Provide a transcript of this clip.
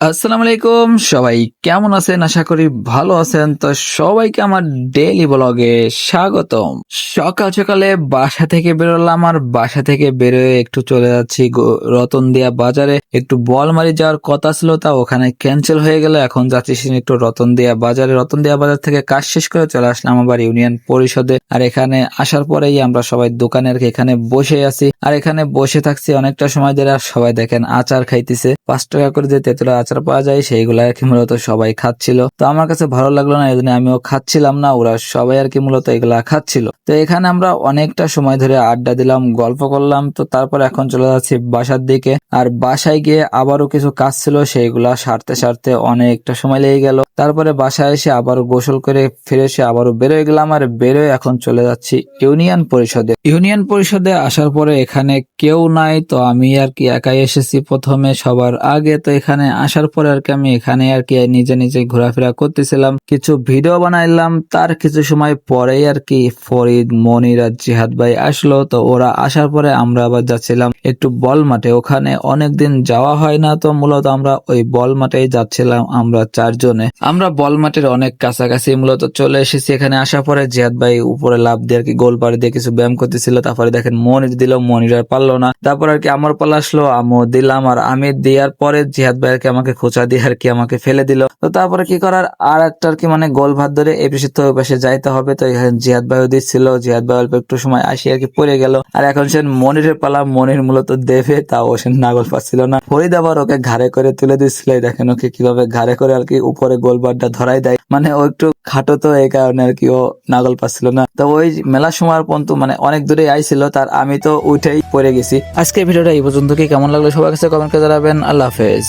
আসসালামু আলাইকুম সবাই কেমন আছেন? আশা করি ভালো আছেন। তো সবাইকে আমার ডেইলি ব্লগে স্বাগতম। সকাল সকালে বাসা থেকে বেরোলাম আর বাসা থেকে বেরোয় একটু চলে যাচ্ছি গো- রতনদিয়া বাজারে। একটু বলমারি যাওয়ার কথা ছিল, তা ওখানে ক্যান্সেল হয়ে গেল। এখন যাচ্ছি একটু রতন রতনদিয়া বাজারে। রতন রতনদিয়া বাজার থেকে কাজ শেষ করে চলে আসলাম আবার ইউনিয়ন পরিষদে। আর এখানে আসার পরেই আমরা সবাই দোকানের এখানে বসে আছি। আর এখানে বসে থাকছি অনেকটা সময় ধরে, আর সবাই দেখেন আচার খাইতেছে। পাঁচ টাকা করে যে তেঁতুলা আচার পাওয়া যায়, সেইগুলো আর কি মূলত সবাই খাচ্ছিল। তো আমার কাছে ভালো লাগল না এই আমিও খাচ্ছিলাম না, ওরা সবাই আর কি মূলত এগুলা খাচ্ছিল। তো এখানে আমরা অনেকটা সময় ধরে আড্ডা দিলাম, গল্প করলাম, তো তারপর এখন চলে যাচ্ছি বাসার দিকে। আর বাসায় গিয়ে আবারও কিছু কাজ ছিল, সেইগুলা সারতে সারতে অনেকটা সময় লেগে গেল। তারপরে বাসায় এসে আবারও গোসল করে ফিরে এসে আবারও বেরোয় গেলাম, আর বেরোয় এখন চলে যাচ্ছি ইউনিয়ন পরিষদে। ইউনিয়ন পরিষদে আসার পরে এখানে কেউ নাই, তো আমি আর কি একাই এসেছি প্রথমে সবার আগে। তো এখানে আসার পরে আর কি আমি এখানে আর কি নিজে নিজে ঘোরাফেরা করতেছিলাম। কিছু ভিডিও বানাইলাম। তার কিছু সময় পরেই আর কি ফরিদ, মনির আর জিহাদ ভাই আসলো। তো ওরা আসার পরে আমরা আবার যাচ্ছিলাম একটু বল মাঠে। ওখানে অনেকদিন যাওয়া হয় না, তো মূলত আমরা ওই বল মাঠেই যাচ্ছিলাম আমরা চারজনে। আমরা বল মাঠের অনেক কাছাকাছি মূলত চলে এসেছি। এখানে আসার পরে জিহাদ ভাই উপরে লাভ দিয়ে আর কি গোল পাড়ি দিয়ে কিছু ব্যায়াম করতেছিল। তারপরে দেখেন মনির দিল, মনির আর পারল না। তারপর আর কি আমার পালা আসলো, আমিও দিলাম। আর আমি দেওয়ার পরে জিহাদ ভাই আর কি আমাকে খোঁচা দিয়ে আর কি আমাকে ফেলে দিল। তো তারপরে কি করার? আর একটা আর কি মানে গোল ভাত ধরে পাশে তো ওই পাশে যাইতে হবে। তো জিহাদ ভাইও দিচ্ছিল। জিহাদ ভাই অল্প একটু সময় আসি আর কি পড়ে গেল। আর এখন সে মনিরের পালা। মনির মূলত দেবে, তাও সে নাগল পাচ্ছিল না। ফরিদ আবার ওকে ঘাড়ে করে তুলে দিচ্ছিল। দেখেন ওকে কীভাবে ঘাড়ে করে আর কি উপরে গোলবারটা ধরাই দেয়। মানে ও একটু খাটো তো এই কারণে আর কি ও নাগল পাচ্ছিল না। তো ওই মেলা সময় পর্যন্ত মানে অনেক দূরে আইছিল, তার আমি তো উঠেই পড়ে গেছি। আজকে ভিডিওটা এই পর্যন্ত কি কেমন লাগল সবার কাছে কমেন্ট করে জানাবেন। আল্লাহ হাফেজ।